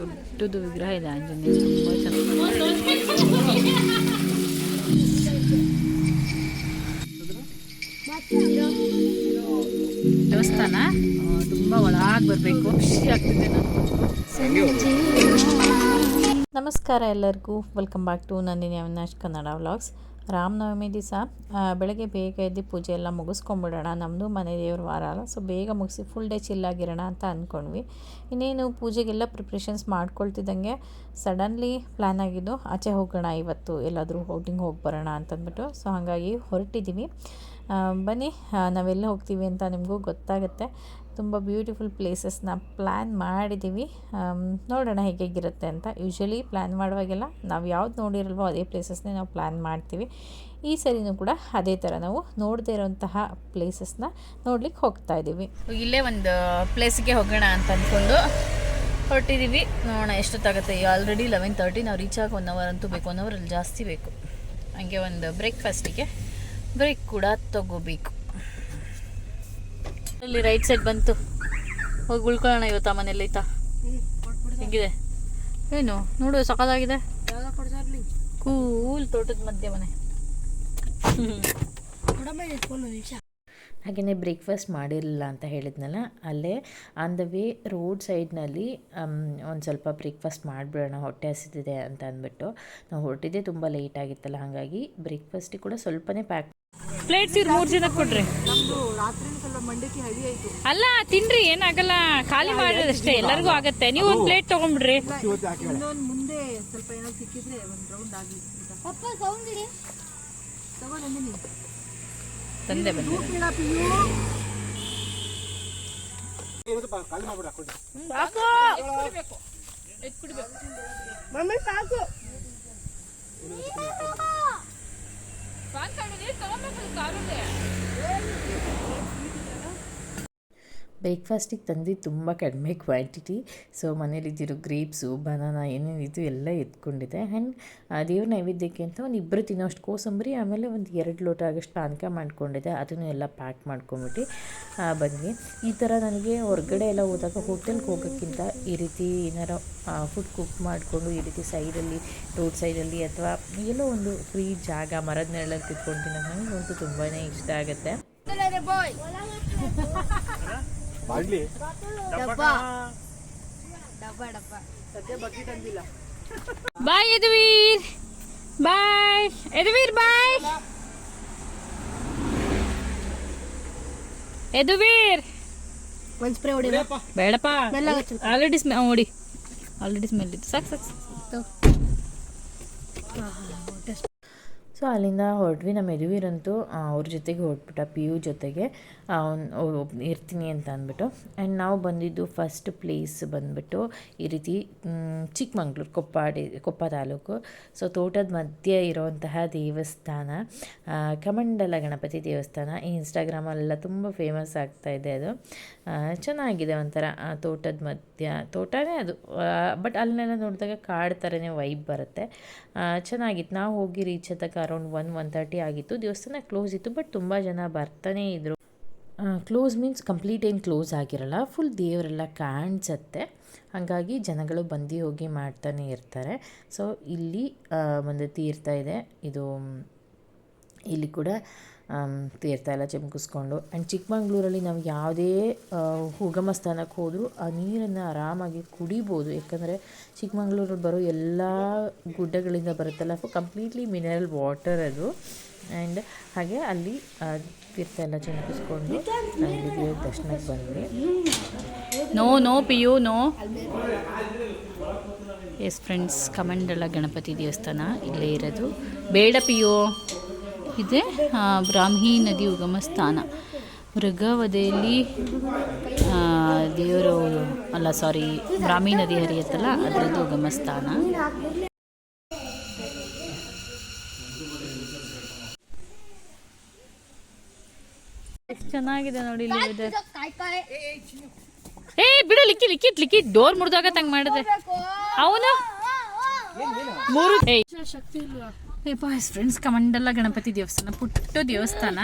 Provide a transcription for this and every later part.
ದೊಡ್ಡದು ವಿಗ್ರಹ ಇದೆ, ಆಂಜನೇಯ ತುಂಬ ಚೆನ್ನಾಗಿ ದೇವಸ್ಥಾನ? ತುಂಬ ಒಳಗೆ ಬರಬೇಕು. ಖುಷಿ ಆಗ್ತಿದೆ ನಮಸ್ಕಾರ ಎಲ್ಲರಿಗೂ. Welcome back to Nandini Avinash Kannada vlogs Ramanavami ದಿವಸ ಬೆಳಗ್ಗೆ ಬೇಗ ಎದ್ದು ಪೂಜೆ ಎಲ್ಲ ಮುಗಿಸ್ಕೊಂಬಿಡೋಣ. ನಮ್ಮದು ಮನೆ ದೇವ್ರ ವಾರ ಅಲ್ಲ ಸೊ ಬೇಗ ಮುಗಿಸಿ ಫುಲ್ ಡೇ ಚಿಲ್ಲಾಗಿರೋಣ ಅಂತ ಅಂದ್ಕೊಂಡ್ವಿ ಇನ್ನೇನು ಪೂಜೆಗೆಲ್ಲ ಪ್ರಿಪ್ರೇಷನ್ಸ್ ಮಾಡ್ಕೊಳ್ತಿದ್ದಂಗೆ ಸಡನ್ಲಿ ಪ್ಲ್ಯಾನ್ ಆಗಿದ್ದು, ಆಚೆ ಹೋಗೋಣ, ಇವತ್ತು ಎಲ್ಲಾದರೂ ಔಟಿಂಗ್ ಹೋಗಿ ಬರೋಣ ಅಂತಂದ್ಬಿಟ್ಟು. ಸೊ ಹಾಗಾಗಿ ಹೊರಟಿದ್ದೀವಿ ಬನ್ನಿ ನಾವೆಲ್ಲ ಹೋಗ್ತೀವಿ ಅಂತ ನಿಮಗೂ ಗೊತ್ತಾಗುತ್ತೆ. ತುಂಬ ಬ್ಯೂಟಿಫುಲ್ ಪ್ಲೇಸಸ್ನ ಪ್ಲ್ಯಾನ್ ಮಾಡಿದ್ದೀವಿ ನೋಡೋಣ ಹೇಗಿರುತ್ತೆ ಅಂತ. ಯೂಶ್ವಲಿ ಪ್ಲ್ಯಾನ್ ಮಾಡುವಾಗೆಲ್ಲ ನಾವು ಯಾವ್ದು ನೋಡಿರಲ್ವೋ ಅದೇ ಪ್ಲೇಸಸ್ನೇ ನಾವು ಪ್ಲ್ಯಾನ್ ಮಾಡ್ತೀವಿ. ಈ ಸರಿನೂ ಕೂಡ ಅದೇ ಥರ ನಾವು ನೋಡದೇ ಇರೋಂತಹ ಪ್ಲೇಸಸ್ನ ನೋಡ್ಲಿಕ್ಕೆ ಹೋಗ್ತಾ ಇದ್ದೀವಿ ಇಲ್ಲೇ ಒಂದು ಪ್ಲೇಸ್ಗೆ ಹೋಗೋಣ ಅಂತ ಅಂದ್ಕೊಂಡು ಹೊರಟಿದ್ದೀವಿ ನೋಡೋಣ ಎಷ್ಟೊತ್ತಾಗುತ್ತೆ. ಆಲ್ರೆಡಿ ಲೆವೆನ್ ತರ್ಟಿ ನಾವು ರೀಚ್ ಆಗಿ ಒನ್ ಅವರ್ ಅಂತೂ ಬೇಕು. ಒನ್ ಅವರಲ್ಲಿ ಜಾಸ್ತಿ ಬೇಕು. ಹಂಗೆ ಒಂದು ಬ್ರೇಕ್ಫಾಸ್ಟಿಗೆ ಬ್ರೇಕ್ ಕೂಡ ತಗೋಬೇಕು. ಅಲ್ಲಿ ರೈಟ್ ಸೈಡ್ ಬಂತು. ಹೋಗಿ ಉಳ್ಕೊಳ್ಳೋಣ ಇವತ್ತು ಆ ಮನೇಲಿ ಆಯ್ತಾ? ಹೆಂಗಿದೆ? ಏನು? ನೋಡು ಸಖತ್ತಾಗಿದೆ? ಕೂಲ್ ತೋಟದ ಮಧ್ಯೆ ಮನೆ. ಹಾಗೆಯೇ ಬ್ರೇಕ್ಫಾಸ್ಟ್ ಮಾಡಿರಲಿಲ್ಲ ಅಂತ ಹೇಳಿದ್ನಲ್ಲ ಅಲ್ಲೇ ಆನ್ ದ ವೇ ರೋಡ್ ಸೈಡ್ನಲ್ಲಿ ಒಂದು ಸ್ವಲ್ಪ ಬ್ರೇಕ್ಫಾಸ್ಟ್ ಮಾಡಿಬಿಡೋಣ ಹೊಟ್ಟೆ ಹಸಿದಿದೆ ಅಂತ ಅಂದ್ಬಿಟ್ಟು. ನಾವು ಹೊರಟಿದ್ದೆ ತುಂಬ ಲೇಟ್ ಆಗಿತ್ತಲ್ಲ ಹಾಗಾಗಿ ಬ್ರೇಕ್ಫಾಸ್ಟಿಗೆ ಕೂಡ ಸ್ವಲ್ಪನೇ ಪ್ಯಾಕ್ ಪ್ಲೇಟ್ಸ್ ಇವ್ರು ಮೂರು ಜನಕ್ಕೆ ಕೊಡ್ರಿ ಅಲ್ಲ ತಿನ್ರಿ ಏನಾಗಲ್ಲ. ಖಾಲಿ ಮಾಡೋದಷ್ಟೇ ಎಲ್ಲರಿಗೂ ಆಗತ್ತೆ. ನೀವು ಒಂದು ಪ್ಲೇಟ್ ತಗೊಂಡ್ಬಿಡ್ರಿ. ತಂದೆ ಬನ್ನಿ பான் கார்டு நீர் தோம்புக்கு அருள் ಬ್ರೇಕ್ಫಾಸ್ಟಿಗೆ ತಂದು ತುಂಬ ಕಡಿಮೆ ಕ್ವಾಂಟಿಟಿ ಸೊ ಮನೇಲಿದ್ದಿರೋ ಗ್ರೇಪ್ಸು ಬನಾನ ಏನೇನಿದ್ದು ಎಲ್ಲ ಎತ್ಕೊಂಡಿದೆ ಆ್ಯಂಡ್ ದೇವ್ರ ನೈವೇದ್ಯಕ್ಕೆ ಅಂತ ಒಂದು ಇಬ್ಬರು ತಿನ್ನೋಷ್ಟು ಕೋಸಂಬರಿ ಆಮೇಲೆ ಒಂದು ಎರಡು ಲೋಟ ಆಗೋಷ್ಟು ಪಾನಕ ಮಾಡ್ಕೊಂಡಿದ್ದೆ. ಅದನ್ನು ಎಲ್ಲ ಪ್ಯಾಕ್ ಮಾಡ್ಕೊಂಬಿಟ್ಟು ಆ, ಬಂದ್ವಿ. ಈ ಥರ ನನಗೆ ಹೊರಗಡೆ ಎಲ್ಲ ಹೋದಾಗ ಹೋಟೆಲ್ಗೆ ಹೋಗೋಕ್ಕಿಂತ ಈ ರೀತಿ ಏನಾರು ಫುಡ್ ಕುಕ್ ಮಾಡಿಕೊಂಡು ಈ ರೀತಿ ಸೈಡಲ್ಲಿ ರೋಡ್ ಸೈಡಲ್ಲಿ ಅಥವಾ ಎಲ್ಲೋ ಒಂದು ಫ್ರೀ ಜಾಗ ಮರದ ನೆರಳಲ್ಲಿ ತಿಳ್ಕೊಂಡು ತಿನ್ನೋದು ನನಗಂತೂ ತುಂಬಾ ಇಷ್ಟ ಆಗುತ್ತೆ. ಬಾಯ್ ಯದುವೀರ್. ಬಾಯ್. ಯದುವೀರ್ ಬಾಯ್. ಯದುವೀರ್. ಒಂದ್ ಸ್ಪ್ರೇ ಹೊಡಿ ಬೇಡಪ್ಪ. ಆಲ್ರೆಡಿ ಸ್ಮೆ ಹೊಡಿ ಆಲ್ರೆಡಿ ಸ್ಮೆಲ್ ಇತ್ತು ಸಾಕು ಸಾಕು. ಸೊ ಅಲ್ಲಿಂದ ಹೊರಟ್ವಿ. ನಮ್ಮ ಯದುವೀರಂತೂ ಅವ್ರ ಜೊತೆಗೆ ಹೊರಟ್ಬಿಟ್ಟ ಪಿ ಯು ಜೊತೆಗೆ ಇರ್ತೀನಿ ಅಂತ ಅಂದ್ಬಿಟ್ಟು. ಆ್ಯಂಡ್ ನಾವು ಬಂದಿದ್ದು ಫಸ್ಟ್ ಪ್ಲೇಸ್ ಬಂದ್ಬಿಟ್ಟು ಈ ರೀತಿ ಚಿಕ್ಕಮಂಗ್ಳೂರು, ಕೊಪ್ಪಾಡಿ, ಕೊಪ್ಪ ತಾಲೂಕು. ಸೊ ತೋಟದ ಮಧ್ಯೆ ಇರುವಂತಹ ದೇವಸ್ಥಾನ ಕಮಂಡಲ ಗಣಪತಿ ದೇವಸ್ಥಾನ. ಈ ಇನ್ಸ್ಟಾಗ್ರಾಮಲ್ಲೆಲ್ಲ ತುಂಬ ಫೇಮಸ್ ಆಗ್ತಾ ಇದೆ ಅದು. ಚೆನ್ನಾಗಿದೆ ಒಂಥರ ತೋಟದ ಮಧ್ಯ. ತೋಟನೇ ಅದು ಬಟ್ ಅಲ್ಲೆಲ್ಲ ನೋಡಿದಾಗ ಕಾಡು ಥರನೇ ವೈಬ್ ಬರುತ್ತೆ. ಚೆನ್ನಾಗಿತ್ತು. ನಾವು ಹೋಗಿ ರೀಚ್ ಆದಾಗ ಅರೌಂಡ್ ಒನ್ ಒನ್ ತರ್ಟಿ ಆಗಿತ್ತು. ದೇವಸ್ಥಾನ ಕ್ಲೋಸ್ ಇತ್ತು ಬಟ್ ತುಂಬ ಜನ ಬರ್ತಾನೇ ಇದ್ದರು ಕ್ಲೋಸ್ ಮೀನ್ಸ್ ಕಂಪ್ಲೀಟ್ ಏನು ಕ್ಲೋಸ್ ಆಗಿರಲ್ಲ. ಫುಲ್ ದೇವರೆಲ್ಲ ಕಾಣಿಸುತ್ತೆ. ಹಾಗಾಗಿ ಜನಗಳು ಬಂದು ಹೋಗಿ ಮಾಡ್ತಾನೆ ಇರ್ತಾರೆ. ಸೊ ಇಲ್ಲಿ ಒಂದು ತೀರ್ಥ ಇದೆ. ಇದು, ಇಲ್ಲಿ ಕೂಡ ತೀರ್ಥ ಎಲ್ಲ ಚಿಮ್ಕಿಸ್ಕೊಂಡು. ಆ್ಯಂಡ್ ಚಿಕ್ಕಮಂಗ್ಳೂರಲ್ಲಿ ನಾವು ಯಾವುದೇ ಉಗಮ ಸ್ಥಾನಕ್ಕೆ ಹೋದರೂ ಆ ನೀರನ್ನು ಆರಾಮಾಗಿ ಕುಡಿಬೋದು. ಯಾಕಂದರೆ ಚಿಕ್ಕಮಂಗ್ಳೂರಲ್ಲಿ ಬರೋ ಎಲ್ಲ ಗುಡ್ಡಗಳಿಂದ ಬರುತ್ತಲ್ಲ ಕಂಪ್ಲೀಟ್ಲಿ ಮಿನರಲ್ ವಾಟರ್ ಅದು. ಆ್ಯಂಡ್ ಹಾಗೆ ಅಲ್ಲಿ ತೀರ್ಥ ಎಲ್ಲ ಚಿಮ್ಕಿಸ್ಕೊಂಡು ಅಲ್ಲಿ ದರ್ಶನಕ್ಕೆ ಬಂದ್ವಿ. No no PU no yes friends Kamandala Ganapati ದೇವಸ್ಥಾನ ಇಲ್ಲೇ ಇರೋದು. ಬೇಡ ಪಿಯೋ ಇದೆ ಬ್ರಾಹ್ಮಿ ನದಿ ಉಗಮ ಸ್ಥಾನ. ಮೃಗವಧೆಯಲ್ಲಿ ಆ, ದೇವರು ಅಲ್ಲ ಸಾರಿ ಬ್ರಾಹ್ಮಿ ನದಿ ಹರಿಯುತ್ತಲ್ಲ ಅದರದ್ದು ಉಗಮ ಸ್ಥಾನ. ಎಷ್ಟು ಚೆನ್ನಾಗಿದೆ ನೋಡಿ ಇಲ್ಲಿ ವೆದರ್ ಏ ಬಿಡು ಲಿಕ್ಕಿ ಲಿಕ್ಕಿಟ್ ಲಿಕ್ಕಿ ಡೋರ್ ಮುರಿದಾಗ ತಂಗ್ ಮಾಡಿದೆ ಅವನು? ಮೂರು ಫ್ರೆಂಡ್ಸ್ ಕಮಂಡಲ ಗಣಪತಿ ದೇವಸ್ಥಾನ ಪುಟ್ಟ ದೇವಸ್ಥಾನ.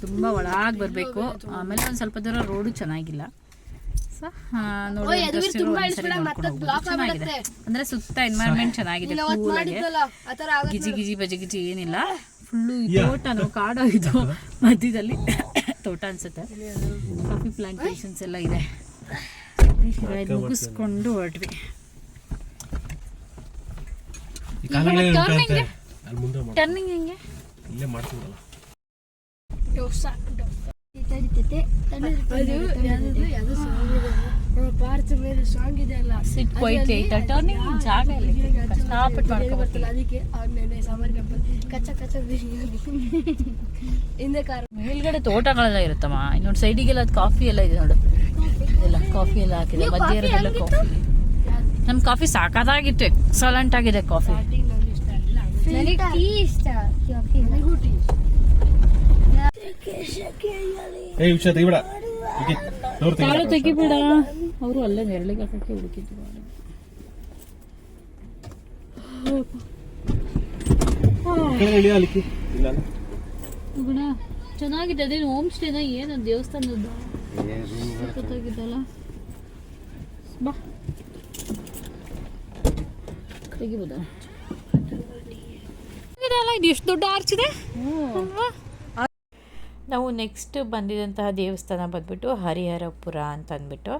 ತುಂಬಾ ಒಳಗೆ ಬರಬೇಕು. ಆಮೇಲೆ ಒಂದು ಸ್ವಲ್ಪ ದೂರ ರೋಡು ಚೆನ್ನಾಗಿಲ್ಲ. ಸೊ ನೋಡಿ ಚೆನ್ನಾಗಿದೆ. ಅಂದ್ರೆ ಸುತ್ತ ಎನ್ವೈರ್ಮೆಂಟ್ ಚೆನ್ನಾಗಿದೆ. ಗಿಜಿ ಗಿಜಿ ಬಜಿ ಗಿಜಿ ಏನಿಲ್ಲ. ಫುಲ್ಲು ತೋಟನು ಕಾಡು ಇದು. ಮಧ್ಯದಲ್ಲಿ ತೋಟ ಅನ್ಸುತ್ತೆ. ಕಾಫಿ ಪ್ಲಾಂಟೇಶನ್ಸ್ ಎಲ್ಲ ಇದೆ. ಮುಗಿಸ್ಕೊಂಡು ಹೊರಟ್ವಿ. ಅಲ್ಲಿ ಮುಂದೆ ಮಾಡು. ಟರ್ನಿಂಗ್ ಹೆಂಗೆ? ಇಲ್ಲೇ ಮಾಡ್ತೀವಲ್ಲ. ಪಾರ್ಚ್ ಮೇಲೆ ಸಾಂಗ್ ಇದೆ ಅಲ್ಲ. ಸಿಟ್ ಕ್ವೈಟ್ ಐಟ ಟರ್ನಿಂಗ್ ಜಾಗ ಇಲ್ಲ ಕಷ್ಟಪಟ್ಟು ಮಾಡ್ಕೊಬರ್ತೀವಿ ಅದಕ್ಕೆ ನೆನೆ ಸಾಂಬಾರ್ ಕಪ್ಪಲ್ ಕಚ್ಚ ಕಚ್ಚ ಬಿರಿಯಾನಿ. ಹಿಂದೆ ಕಾರ. ಮೇಲ್ಗಡೆ ತೋಟಗಳೆಲ್ಲ ಇರುತ್ತಮ್ಮ. ಇನ್ನೊಂದು ಸೈಡಿಗೆಲ್ಲ ಅದು ಕಾಫಿ ಎಲ್ಲ ಇದೆ ನೋಡು. ಎಲ್ಲ ಕಾಫಿ ಎಲ್ಲ ಹಾಕಿದೆ. ಮಧ್ಯ ಕಾಫಿ ನಮ್ಮ ಕಾಫಿ ಸಾಕಾಗಿತ್ತು ಎಕ್ಸಲೆಂಟ್ ಆಗಿದೆ ಕಾಫಿ ನನಗೆ ಟೀ ಇಷ್ಟ ನನಗೂ ಟೀ ಏ ವಿಷಯ ತೆಗಿಬೇಡ ಓಕೆ ಡೋರ್ ಕಾಳು ತೆಗಿ ತೆಗಿಬೇಡ ಅವರು ಅಲ್ಲೇ ನೆರಳಿಗೆ ಹಾಕಕ್ಕೆ ಹುಡುಕಿದ್ರು ಕೆಳಗೆ ಇಳಿಯ ಅಲಿಕ್ಕಿ ಇಲ್ಲ ಅಲ್ಲ? ಗುಣ ಚೆನ್ನಾಗಿದೆ ಅದೇನು ಹೋಮ್ ಸ್ಟೇನ ಏನು ದೇವಸ್ಥಾನದ್ದು ಗೊತ್ತಾಗಿದ್ದಲ್ಲ ಬಾ ತೆಗಿಬೋದಾ ಅಲ್ಲ? ಇದು ಎಷ್ಟು ದೊಡ್ಡ ಆರ್ಚ್ ಇದೆ? ನಾವು ನೆಕ್ಸ್ಟ್ ಬಂದಿದ್ದಂತಹ ದೇವಸ್ಥಾನ ಬಂದ್ಬಿಟ್ಟು ಹರಿಹರಪುರ ಅಂತ ಅಂದ್ಬಿಟ್ಟು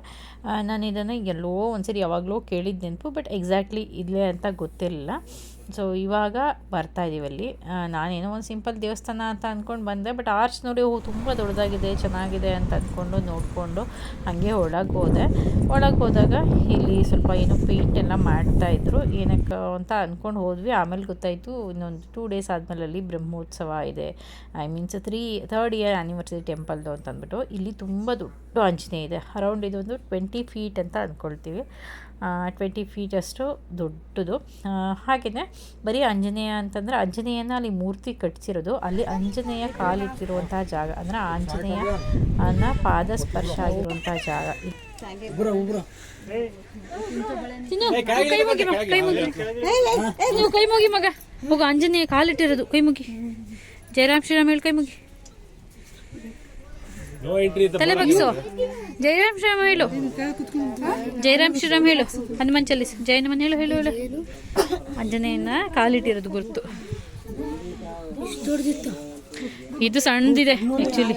ನಾನು ಇದನ್ನು ಎಲ್ಲೋ ಒಂದ್ಸರಿ ಯಾವಾಗಲೋ ಕೇಳಿದ ನೆನಪು ಬಟ್ ಎಕ್ಸಾಕ್ಟ್ಲಿ ಇಲ್ಲೇ ಅಂತ ಗೊತ್ತಿರಲಿಲ್ಲ. ಸೊ ಇವಾಗ ಬರ್ತಾ ಇದೀವಿ ಅಲ್ಲಿ. ನಾನೇನೋ ಒಂದು ಸಿಂಪಲ್ ದೇವಸ್ಥಾನ ಅಂತ ಅಂದ್ಕೊಂಡು ಬಂದೆ ಬಟ್ ಆರ್ಚ್ ನೋಡಿ ಹೂ ತುಂಬ ದೊಡ್ಡದಾಗಿದೆ, ಚೆನ್ನಾಗಿದೆ ಅಂತ ಅಂದ್ಕೊಂಡು ನೋಡಿಕೊಂಡು ಹಾಗೆ ಒಳಗೆ ಹೋದೆ. ಒಳಗೆ ಹೋದಾಗ ಇಲ್ಲಿ ಸ್ವಲ್ಪ ಏನೋ ಪೇಂಟ್ ಎಲ್ಲ ಮಾಡ್ತಾಯಿದ್ರು ಏನಕ್ಕೆ ಅಂತ ಅಂದ್ಕೊಂಡು ಹೋದ್ವಿ. ಆಮೇಲೆ ಗೊತ್ತಾಯಿತು, ಇನ್ನೊಂದು ಟೂ ಡೇಸ್ ಆದಮೇಲೆ ಅಲ್ಲಿ ಬ್ರಹ್ಮೋತ್ಸವ ಇದೆ. I means three third year anniversary ಟೆಂಪಲ್ದು ಅಂತ ಅಂದ್ಬಿಟ್ಟು ಇಲ್ಲಿ ತುಂಬ ದೊಡ್ಡ ಆಂಜನೇಯ ಇದೆ. ಅರೌಂಡ್ ಇದೊಂದು ಟ್ವೆಂಟಿ ಫೀಟ್ ಅಂತ ಅಂದ್ಕೊಳ್ತೀವಿ ಟ್ವೆಂಟಿ ಫೀಟ್ ಅಷ್ಟು ದೊಡ್ಡದು. ಹಾಗೆಯೇ ಬರೀ ಆಂಜನೇಯ ಅಂತಂದರೆ ಆಂಜನೇಯನ ಅಲ್ಲಿ ಮೂರ್ತಿ ಕಟ್ಟಿಸಿರೋದು ಅಲ್ಲಿ ಆಂಜನೇಯ ಕಾಲಿಟ್ಟಿರುವಂತಹ ಜಾಗ ಅಂದರೆ ಆಂಜನೇಯ ಅನ್ನ ಪಾದ ಸ್ಪರ್ಶ ಆಗಿರುವಂತಹ ಜಾಗ. ಕೈ ಮುಗಿ ಮಗ, ಕೈ ಮುಗಿ. ಆಂಜನೇಯ ಕಾಲಿಟ್ಟಿರೋದು ಕೈ ಮುಗಿ ಜಯರಾಮ್ ಶ್ರೀರಾಮ್ ಹೇಳಿ ಕೈ ಮುಗಿ. ತಲೆ ಬಗ್ಸು ಜಯರಾಮ್ ಶ್ರೀರಾಮ್ ಹೇಳು. ಜಯರಾಮ್ ಶ್ರೀರಾಮ್ ಹೇಳು. ಹನುಮಾನ್ ಚಾಲೀಸ್. ಜಯ ಹನುಮಾನ್ ಹೇಳು ಹೇಳು ಹೇಳು. ಆಂಜನೇಯನ ಕಾಲಿಟ್ಟಿರೋದು ಗುರುತು. ಇದು ಸಣ್ಣದಿದೆ ಆ್ಯಕ್ಚುಲಿ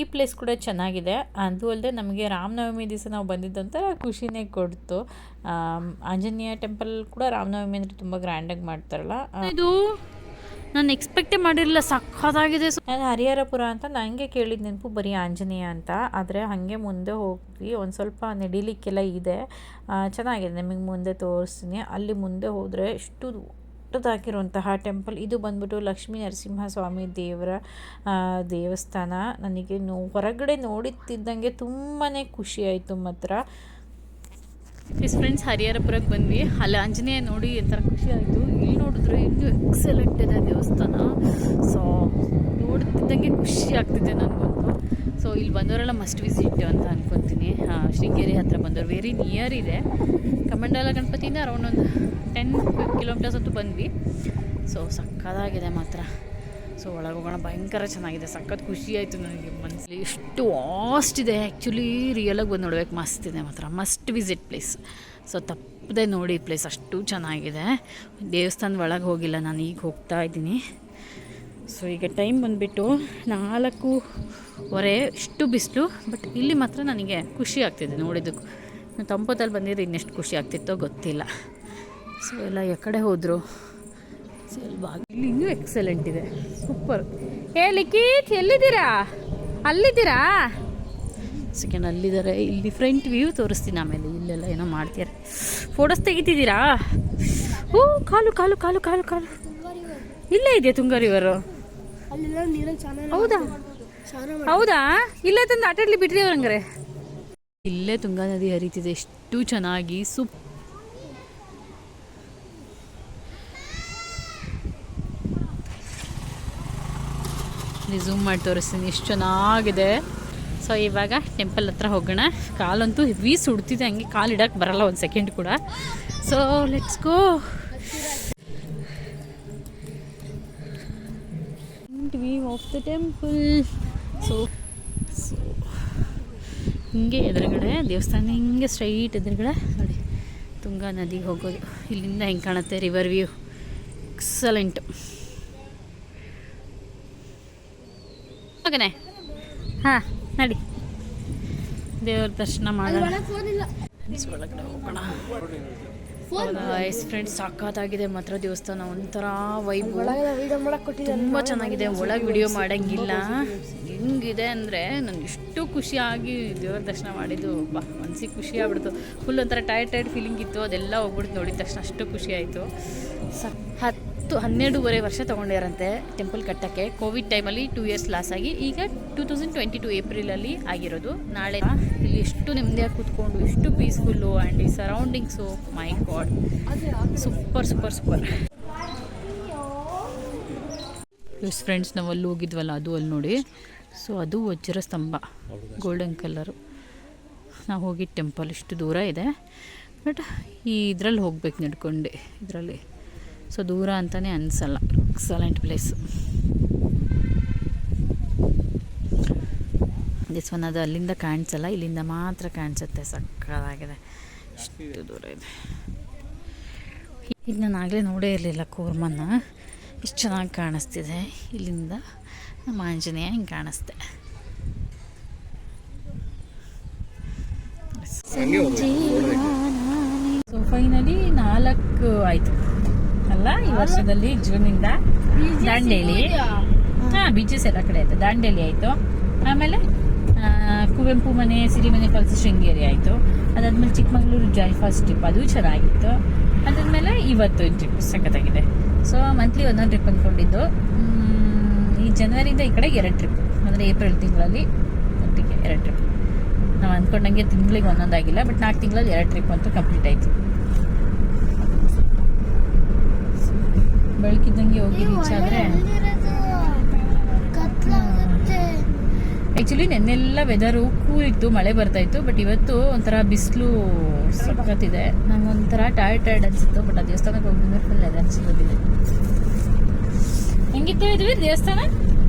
ಈ ಪ್ಲೇಸ್ ಕೂಡ ಚೆನ್ನಾಗಿದೆ. ಅದು ಅಲ್ಲದೆ ನಮಗೆ ರಾಮನವಮಿ ದಿವಸ ನಾವು ಬಂದಿದ್ದಂಥ ಖುಷಿನೇ ಕೊಡ್ತು. ಆಂಜನೇಯ ಟೆಂಪಲ್ ಕೂಡ ರಾಮನವಮಿ ಅಂದರೆ ತುಂಬ ಗ್ರ್ಯಾಂಡಾಗಿ ಮಾಡ್ತಾರಲ್ಲ. ಇದು ನಾನು ಎಕ್ಸ್ಪೆಕ್ಟೇ ಮಾಡಿರಲಿಲ್ಲ, ಸಖತ್ತಾಗಿದೆ ನಾನು ಹರಿಹರಪುರ ಅಂತ ನನಗೆ ಕೇಳಿದ ನೆನಪು ಬರೀ ಆಂಜನೇಯ ಅಂತ. ಆದರೆ ಹಾಗೆ ಮುಂದೆ ಹೋಗಿ ಒಂದು ಸ್ವಲ್ಪ ನಡಿಲಿಕ್ಕೆಲ್ಲ ಇದೆ. ಚೆನ್ನಾಗಿದೆ, ನಿಮಗೆ ಮುಂದೆ ತೋರಿಸ್ತೀನಿ. ಅಲ್ಲಿ ಮುಂದೆ ಹೋದರೆ ಎಷ್ಟು ದೊಡ್ಡದಾಗಿರುವಂತಹ ಟೆಂಪಲ್ ಇದು ಬಂದ್ಬಿಟ್ಟು ಲಕ್ಷ್ಮೀ ನರಸಿಂಹಸ್ವಾಮಿ ದೇವರ ದೇವಸ್ಥಾನ. ನನಗೆ ನೋ ಹೊರಗಡೆ ನೋಡುತ್ತಿದ್ದಂಗೆ ತುಂಬಾ ಖುಷಿಯಾಯಿತು ಮಾತ್ರ. ಎಸ್ ಫ್ರೆಂಡ್ಸ್ ಹರಿಹರಪುರಕ್ಕೆ ಬಂದ್ವಿ. ಅಲ್ಲಿ ಆಂಜನೇಯ ನೋಡಿ ಒಂಥರ ಖುಷಿ ಆಯಿತು. ಇಲ್ಲಿ ನೋಡಿದ್ರೆ ಇನ್ನೂ ಎಕ್ಸಲೆಂಟ್ ಇದೆ ದೇವಸ್ಥಾನ. ಸೊ ನೋಡ್ತಿದ್ದಂಗೆ ಖುಷಿ ಆಗ್ತಿದೆ ನನಗಂತೂ. ಸೊ ಇಲ್ಲಿ ಬಂದವರೆಲ್ಲ ಮಸ್ಟ್ ವಿಸಿಟ್ ಅಂತ ಅನ್ಕೊತೀನಿ. ಶೃಂಗೇರಿ ಹತ್ರ ಬಂದವರು. ವೆರಿ ನಿಯರ್ ಇದೆ. ಕಮಂಡಲ ಗಣಪತಿಯಿಂದ ಅರೌಂಡ್ ಒಂದು ಟೆನ್ ಕಿಲೋಮೀಟರ್ಸ್ ಅಂತೂ ಬಂದ್ವಿ. ಸೊ ಸಕ್ಕದಾಗಿದೆ ಮಾತ್ರ. ಸೊ ಒಳಗೆ ಭಯಂಕರ ಚೆನ್ನಾಗಿದೆ. ಸಖತ್ ಖುಷಿ ಆಯಿತು ನನಗೆ ಮನಸ್ಸಲ್ಲಿ ಎಷ್ಟು ವಾಸ್ಟ್ ಇದೆ. ಆ್ಯಕ್ಚುಲಿ ರಿಯಲಾಗಿ ಬಂದು ನೋಡ್ಬೇಕು. ಮಸ್ತ್ ಇದೆ ಮಾತ್ರ. Must visit place. ಸೊ, ತಪ್ಪದೆ ನೋಡಿ ಪ್ಲೇಸ್. ಅಷ್ಟು ಚೆನ್ನಾಗಿದೆ. ದೇವಸ್ಥಾನದ ಒಳಗೆ ಹೋಗಿಲ್ಲ. ನಾನು ಈಗ ಹೋಗ್ತಾ ಇದ್ದೀನಿ. ಸೊ, ಈಗ ಟೈಮ್ ಬಂದುಬಿಟ್ಟು ನಾಲ್ಕೂವರೆ ಇಷ್ಟು ಬಿಸಿಲು. ಬಟ್ ಇಲ್ಲಿ ಮಾತ್ರ ನನಗೆ ಖುಷಿ ಆಗ್ತಿದೆ ನೋಡಿದ್ದಕ್ಕೂ. ತಂಪದಲ್ಲಿ ಬಂದಿದ್ರೆ ಇನ್ನೆಷ್ಟು ಖುಷಿ ಆಗ್ತಿತ್ತೋ ಗೊತ್ತಿಲ್ಲ. ಸೊ, ಎಲ್ಲ ಎಕಡೆ ಹೋದರು. ಇಲ್ಲಿ ಇನ್ನೂ ಎಕ್ಸಲೆಂಟ್ ಇದೆ. ಸೂಪರ್ ಏ ಲಿಖಿತ್ ಎಲ್ಲಿದ್ದೀರಾ? ಅಲ್ಲಿದ್ದೀರಾ? ಸೆಕೆಂಡ್ ಅಲ್ಲಿದ್ದಾರೆ. ಇಲ್ಲಿ ಫ್ರಂಟ್ ವ್ಯೂ ತೋರಿಸ್ತೀನಿ ಆಮೇಲೆ. ಇಲ್ಲೆಲ್ಲ ಏನೋ ಮಾಡ್ತೀರ ಫೋಟೋಸ್ ತೆಗಿತಿದ್ದೀರಾ? ಓ ಕಾಲು ಕಾಲು ಕಾಲು ಕಾಲು ಕಾಲು. ಇಲ್ಲೇ ಇದೆಯಾ ತುಂಗ ರಿವರು ಹೌದಾ? ಹೌದಾ? ಇಲ್ಲೇ ತಂದು ಆಟಾಡ್ಲಿ ಬಿಟ್ರಿ ಅವ್ರಂಗ್ರೆ ಇಲ್ಲೇ ತುಂಗಾ ನದಿ ಹರಿತಿದೆ. ಎಷ್ಟು ಚೆನ್ನಾಗಿ ಸೂಪ್ ಇಲ್ಲಿ ಝೂಮ್ ಮಾಡಿ ತೋರಿಸ್ತೀನಿ. ಎಷ್ಟು ಚೆನ್ನಾಗಿದೆ. ಸೊ ಇವಾಗ ಟೆಂಪಲ್ ಹತ್ರ ಹೋಗೋಣ. ಕಾಲಂತೂ ಹೆವಿ ಸುಡ್ತಿದೆ. ಹಂಗೆ ಕಾಲು ಇಡೋಕ್ಕೆ ಬರಲ್ಲ ಒಂದು ಸೆಕೆಂಡ್ ಕೂಡ. So let's go of the temple so so ಹಿಂಗೆ ಎದುರುಗಡೆ, ದೇವಸ್ಥಾನ ಹಿಂಗೆ ಸ್ಟ್ರೈಟ್ ಎದುರುಗಡೆ. ನೋಡಿ, ತುಂಗಾ ನದಿಗೆ ಹೋಗೋದು. ಇಲ್ಲಿಂದ ಹೆಂಗೆ ಕಾಣುತ್ತೆ? ರಿವರ್ ವ್ಯೂ ಎಕ್ಸಲೆಂಟು ಮಗನೇ? ಹಾಂ ನಡಿ. ದೇವ್ರ ದರ್ಶನ ಮಾಡೋಣ. ಫೋನ್ ಇಲ್ಲ. ಒಳಗಡೆ ಹೋಗೋಣ. ಎಸ್ ಫ್ರೆಂಡ್ಸ್ ಸಾಕಾಗಿದೆ ಮಾತ್ರ ದೇವಸ್ಥಾನ. ಒಂಥರ ವೈಬ್ ತುಂಬ ಚೆನ್ನಾಗಿದೆ. ಒಳಗೆ ವಿಡಿಯೋ ಮಾಡೋಂಗಿಲ್ಲ. ಹೆಂಗಿದೆ ಅಂದರೆ ನನಗೆ ಇಷ್ಟು ಖುಷಿಯಾಗಿ ದೇವ್ರ ದರ್ಶನ ಮಾಡಿದ್ದು. ಬಾ ಮನ್ಸಿಗೆ ಖುಷಿ ಆಗ್ಬಿಡ್ತು. ಫುಲ್ ಒಂಥರ ಟೈರ್ಡ್ ಟೈರ್ಡ್ ಫೀಲಿಂಗ್ ಇತ್ತು. ಅದೆಲ್ಲ ಹೋಗ್ಬಿಡ್ತು ನೋಡಿದ ತಕ್ಷಣ ಅಷ್ಟು ಖುಷಿ ಆಯ್ತು. ಸ ಹತ್ತು ಹನ್ನೆರಡೂವರೆ ವರ್ಷ ತೊಗೊಂಡಿರಂತೆ ಟೆಂಪಲ್ ಕಟ್ಟಕ್ಕೆ. ಕೋವಿಡ್ ಟೈಮಲ್ಲಿ ಟೂ ಇಯರ್ಸ್ ಲಾಸ್ ಆಗಿ ಈಗ ಟೂ ತೌಸಂಡ್ ಟ್ವೆಂಟಿ ಟು ಏಪ್ರಿಲಲ್ಲಿ ಆಗಿರೋದು. ನಾಳೆ ಇಲ್ಲಿ ಎಷ್ಟು ನೆಮ್ಮದಿಯಾಗಿ ಕೂತ್ಕೊಂಡು, ಎಷ್ಟು ಪೀಸ್ಫುಲ್ಲು ಆ್ಯಂಡ್ ಈ surroundings my God super super super plus friends ನಾವು ಅಲ್ಲಿ ಹೋಗಿದ್ವಲ್ಲ, ಅದು ಅಲ್ಲಿ ನೋಡಿ. ಸೊ ಅದು ವಜ್ರ ಸ್ತಂಭ ಗೋಲ್ಡನ್ ಕಲರು ನಾವು ಹೋಗಿದ್ದ ಟೆಂಪಲ್ ಇಷ್ಟು ದೂರ ಇದೆ. ಬಟ್ ಈ ಇದರಲ್ಲಿ ಹೋಗ್ಬೇಕು ನಡ್ಕೊಂಡು, ಇದರಲ್ಲಿ. ಸೊ ದೂರ ಅಂತಲೇ ಅನಿಸಲ್ಲ. ಎಕ್ಸಲೆಂಟ್ ಪ್ಲೇಸ್ ದಿಸ್ ಒನ್ ಅದು ಅಲ್ಲಿಂದ ಕಾಣಿಸಲ್ಲ ಇಲ್ಲಿಂದ ಮಾತ್ರ ಕಾಣಿಸುತ್ತೆ ಸಕ್ಕದಾಗಿದೆ ಇಷ್ಟು ದೂರ ಇದೆ. ಇದು ನಾನು ಆಗಲೇ ನೋಡೇ ಇರಲಿಲ್ಲ ಕೂರ್ಮನ್ನ ಎಷ್ಟು ಚೆನ್ನಾಗಿ ಕಾಣಿಸ್ತಿದೆ. ಇಲ್ಲಿಂದ ನಮ್ಮ ಆಂಜನೇಯ ಹಿಂಗೆ ಕಾಣಿಸ್ತೆ. ಸೊ ಫೈನಲಿ ನಾಲ್ಕು ಆಯಿತು. ಅಲ್ಲ ಈ ವರ್ಷದಲ್ಲಿ ಜೂನಿಂದ ದಾಂಡೇಲಿ. ಹಾ ಬೀಚಸ್ ಎಲ್ಲ ಕಡೆ ಆಯ್ತು ದಾಂಡೇಲಿ ಆಯಿತು. ಆಮೇಲೆ ಕುವೆಂಪು ಮನೆ ಸಿರಿಮನೆ ಫಾಲ್ಸ್ ಶೃಂಗೇರಿ ಆಯಿತು. ಅದಾದ್ಮೇಲೆ ಚಿಕ್ಕಮಗಳೂರು ಜಾಯ್ ಫಾಸ್ಟ್ ಟ್ರಿಪ್ ಅದು ಚೆನ್ನಾಗಿತ್ತು. ಅದಾದ್ಮೇಲೆ ಇವತ್ತು ಟ್ರಿಪ್ ಸಖತ್ತಾಗಿದೆ ಸೊ ಮಂತ್ಲಿ ಒಂದೊಂದು ಟ್ರಿಪ್ ಅಂದ್ಕೊಂಡಿದ್ದು ಈ ಜನವರಿಯಿಂದ ಈ ಕಡೆ ಎರಡು ಟ್ರಿಪ್ ಅಂದರೆ ಏಪ್ರಿಲ್ ತಿಂಗಳಲ್ಲಿ ಒಟ್ಟಿಗೆ ಎರಡು ಟ್ರಿಪ್ ನಾವು ಅಂದ್ಕೊಂಡಂಗೆ ತಿಂಗಳಿಗೆ ಒಂದೊಂದಾಗಿಲ್ಲ ಬಟ್ ನಾಲ್ಕು ತಿಂಗಳಲ್ಲಿ ಎರಡು ಟ್ರಿಪ್ ಅಂತೂ ಕಂಪ್ಲೀಟ್ ಆಯಿತು. ಬೆಳಕಿದ್ದಂಗೆ ಹೋಗಿ ರೀಚ್ ಆದರೆ ಆಕ್ಚುಲಿ ಆ್ಯಕ್ಚುಲಿ ನೆನ್ನೆಲ್ಲ ವೆದರು ಕೂಲಿತ್ತು ಮಳೆ ಬರ್ತಾ ಇತ್ತು ಬಟ್ ಇವತ್ತು ಒಂಥರ ಬಿಸಿಲು ಸಕ್ಕತ್ತಿದೆ ನಂಗೆ ಒಂಥರ ಟೈರ್ಡ್ ಅನ್ಸಿತ್ತು ಬಟ್ ಆ ದೇವಸ್ಥಾನಕ್ಕೆ ಹೋಗಿದ್ರೆ ಫುಲ್ ಅನ್ಸಿರೋದಿದೆ ಹೆಂಗಿತ್ತು ಇದ್ವಿ ದೇವಸ್ಥಾನ?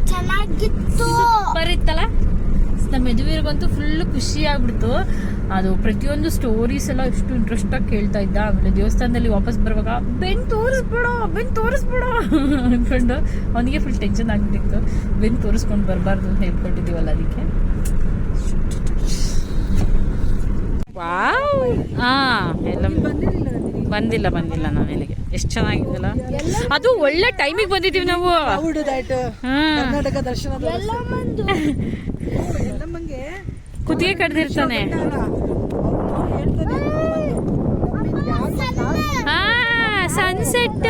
ಚೆನ್ನಾಗಿತ್ತು. ಸೂಪರ್ ಇತ್ತಲ್ಲ? ನಮ್ಮ ಮೆದುವಿರ್ಗಂತೂ ಫುಲ್ ಖುಷಿ ಆಗ್ಬಿಡ್ತು ಅದು ಪ್ರತಿಯೊಂದು ಸ್ಟೋರೀಸ್ ಎಲ್ಲ ಎಷ್ಟು ಇಂಟ್ರೆಸ್ಟ್ ಆಗಿ ಕೇಳ್ತಾ ಇದ್ದ. ಆಮೇಲೆ ದೇವಸ್ಥಾನದಲ್ಲಿ ವಾಪಸ್ ಬರುವಾಗ ಬೆನ್ ತೋರಿಸ್ಬಿಡೋ ಬೆನ್ ತೋರಿಸ್ಬಿಡೋ ಅಂದ್ಕೊಂಡು ಅವನಿಗೆ ಫುಲ್ ಟೆನ್ಷನ್ ಆಗ್ಬಿಟ್ಟಿತ್ತು. ಬೆನ್ ತೋರಿಸ್ಕೊಂಡು ಬರಬಾರ್ದು ಅಂತ ಹೇಳ್ಕೊಂಡಿದ್ದೀವಲ್ಲ ಅದಕ್ಕೆ? ವಾವ್! ಹಾ ಎಲ್ಲ ಬಂದಿಲ್ಲ ಬಂದಿಲ್ಲ ನಾನು ಇಲ್ಲಿಗೆ ಎಷ್ಟು ಚೆನ್ನಾಗಿದ್ದಲ್ಲ ಅದು ಒಳ್ಳೆ ಟೈಮಿಗೆ ಬಂದಿದ್ದೀವಿ ನಾವು. ಕರ್ನಾಟಕ ದರ್ಶನ ಕುತ್ತಿಗೆ ಕಡ್ದಿರ್ತಾನೆ. ಹಾ ಸನ್ಸೆಟ್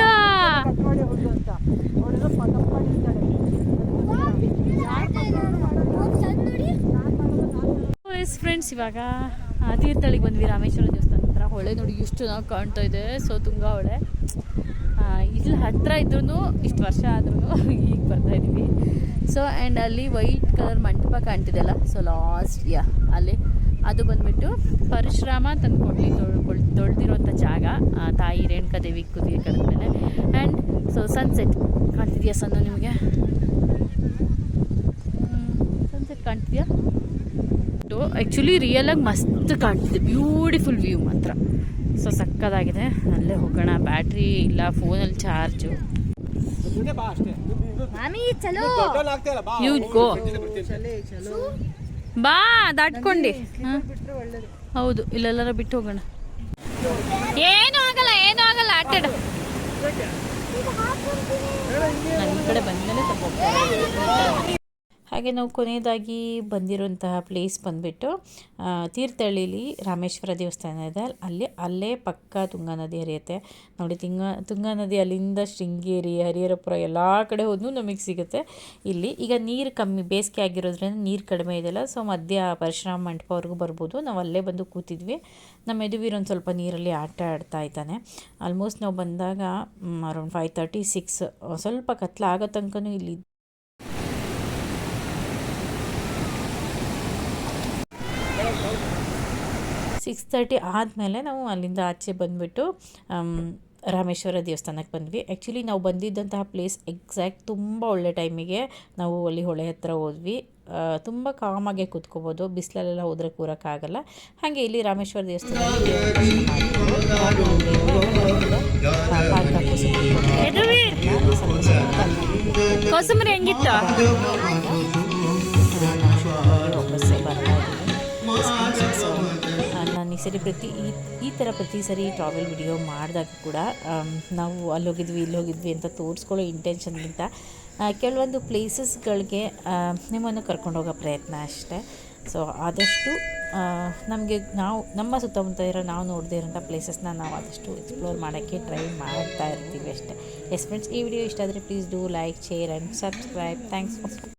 ಫ್ರೆಂಡ್ಸ್ ಇವಾಗ? ಆ, ತೀರ್ಥಹಳ್ಳಿಗೆ ಬಂದ್ವಿ ರಾಮೇಶ್ವರ ದೇವಸ್ಥಾನ ಹತ್ರ. ಹೊಳೆ ನೋಡಿ ಇಷ್ಟು ನಾವು ಕಾಣ್ತಾ ಇದೆ. ಸೊ ತುಂಗಾ ಹೊಳೆ. ಇಲ್ಲಿ ಹತ್ತಿರ ಇದ್ರೂ ಇಷ್ಟು ವರ್ಷ ಆದ್ರೂ ಈಗ ಬರ್ತಾ ಇದ್ದೀವಿ ಸೊ ಆ್ಯಂಡ್ ಅಲ್ಲಿ ವೈಟ್ ಕಲರ್ ಮಂಟಪ ಕಾಣ್ತಿದೆಯಲ್ಲ ಸೊ ಲಾಸ್ಟ್ ಯಾ ಅಲ್ಲಿ. ಅದು ಬಂದ್ಬಿಟ್ಟು ಪರಶುರಾಮ ತಂದು ಕೊಡ್ಲಿ ತೊಳ್ಕೊಳ್ ತೊಳೆದಿರುವಂಥ ಜಾಗ. ತಾಯಿ ರೇಣುಕಾ ದೇವಿ ಕುದಿಗೆ ಕಳೆದ್ಮೇಲೆ ಆ್ಯಂಡ್ ಸೊ ಸನ್ಸೆಟ್ ಕಾಣ್ತಿದೆಯಾ ಸಣ್ಣ ನಿಮಗೆ? ಸನ್ಸೆಟ್ ಕಾಣ್ತಿದೆಯಾ? ಆ್ಯಕ್ಚುಲಿ ರಿಯಲಾಗಿ ಮಸ್ತ್ ಕಾಣ್ತಿದೆ. ಬ್ಯೂಟಿಫುಲ್ ವ್ಯೂ ಮಾತ್ರ. ಸೊ ಸಕ್ಕದಾಗಿದೆ. ಅಲ್ಲೇ ಹೋಗೋಣ. ಬ್ಯಾಟ್ರಿ ಇಲ್ಲ ಫೋನಲ್ಲಿ ಚಾರ್ಜು. ಗೋ ಬಾ ದಾಟ್ಕೊಂಡಿ. ಹೌದು ಇಲ್ಲೆಲ್ಲರ ಬಿಟ್ಟು ಹೋಗೋಣ. ಏನು ಆಗಲ್ಲ ಏನು ಆಗಲ್ಲ ಆಟಾಡ. ನನ್ನ ಕಡೆ ಬಂದ್ಮೇಲೆ ಹಾಗೆ ನಾವು ಕೊನೆಯದಾಗಿ ಬಂದಿರುವಂತಹ ಪ್ಲೇಸ್ ಬಂದುಬಿಟ್ಟು ತೀರ್ಥಹಳ್ಳಿಲಿ ರಾಮೇಶ್ವರ ದೇವಸ್ಥಾನ ಇದೆ. ಅಲ್ಲಿ ಅಲ್ಲೇ ಪಕ್ಕ ತುಂಗಾ ನದಿ ಹರಿಯುತ್ತೆ. ನೋಡಿ, ತುಂಗಾ ತುಂಗಾ ನದಿ ಅಲ್ಲಿಂದ ಶೃಂಗೇರಿ, ಹರಿಹರಪುರ ಎಲ್ಲ ಕಡೆ ಹೋದ್ರೂ ನಮಗೆ ಸಿಗುತ್ತೆ. ಇಲ್ಲಿ ಈಗ ನೀರು ಕಮ್ಮಿ, ಬೇಸಿಗೆ ಆಗಿರೋದ್ರಿಂದ ನೀರು ಕಡಿಮೆ ಇದೆಯಲ್ಲ ಸೊ ಮಧ್ಯ ಪರಶುರಾಮ ಮಂಟಪವರೆಗೂ ಬರ್ಬೋದು. ನಾವು ಅಲ್ಲೇ ಬಂದು ಕೂತಿದ್ವಿ. ನಮ್ಮ ಮೆದುವಿರೊಂದು ಸ್ವಲ್ಪ ನೀರಲ್ಲಿ ಆಟ ಆಡ್ತಾ ಇದ್ದಾನೆ. ಆಲ್ಮೋಸ್ಟ್ ನಾವು ಬಂದಾಗ ಅರೌಂಡ್ ಫೈವ್ ತರ್ಟಿ ಸಿಕ್ಸ್ ಸ್ವಲ್ಪ ಕತ್ಲ ಆಗೋ ತನಕನೂ ಇಲ್ಲಿ ಸಿಕ್ಸ್ ತರ್ಟಿ ಆದಮೇಲೆ ನಾವು ಅಲ್ಲಿಂದ ಆಚೆ ಬಂದುಬಿಟ್ಟು ರಾಮೇಶ್ವರ ದೇವಸ್ಥಾನಕ್ಕೆ ಬಂದ್ವಿ. ಆ್ಯಕ್ಚುಲಿ ನಾವು ಬಂದಿದ್ದಂತಹ ಪ್ಲೇಸ್ ಎಕ್ಸಾಕ್ಟ್ ತುಂಬ ಒಳ್ಳೆ ಟೈಮಿಗೆ ನಾವು ಅಲ್ಲಿ ಹೊಳೆ ಹತ್ರ ಹೋದ್ವಿ. ತುಂಬ ಕಾಮಾಗೆ ಕೂತ್ಕೋಬೋದು. ಬಿಸಿಲಲ್ಲೆಲ್ಲ ಹೋದ್ರೆ ಕೂರೋಕ್ಕಾಗಲ್ಲ. ಹಾಗೆ ಇಲ್ಲಿ ರಾಮೇಶ್ವರ ದೇವಸ್ಥಾನ ಕೋಸಂಬರಿ ಹೆಂಗಿತ್ತ? ಸರಿ, ಪ್ರತಿ ಈ ಈ ಥರ ಪ್ರತಿ ಸರಿ ಟ್ರಾವೆಲ್ ವಿಡಿಯೋ ಮಾಡಿದಾಗ ಕೂಡ ನಾವು ಅಲ್ಲಿ ಹೋಗಿದ್ವಿ ಇಲ್ಲಿ ಹೋಗಿದ್ವಿ ಅಂತ ತೋರಿಸ್ಕೊಳ್ಳೋ ಇಂಟೆನ್ಷನ್ಗಿಂತ ಕೆಲವೊಂದು ಪ್ಲೇಸಸ್ಗಳಿಗೆ ನಿಮ್ಮನ್ನು ಕರ್ಕೊಂಡು ಹೋಗೋ ಪ್ರಯತ್ನ ಅಷ್ಟೇ. ಸೊ ಆದಷ್ಟು ನಮಗೆ ನಾವು, ನಮ್ಮ ಸುತ್ತಮುತ್ತ ಇರೋ ನಾವು ನೋಡದೇ ಇರೋಂಥ ಪ್ಲೇಸಸ್ನ ನಾವು ಆದಷ್ಟು ಎಕ್ಸ್ಪ್ಲೋರ್ ಮಾಡೋಕ್ಕೆ ಟ್ರೈ ಮಾಡ್ತಾ ಇರ್ತೀವಿ ಅಷ್ಟೇ. ಎಸ್ ಫ್ರೆಂಡ್ಸ್ ಈ ವಿಡಿಯೋ ಇಷ್ಟ ಆದರೆ please do like share and subscribe thanks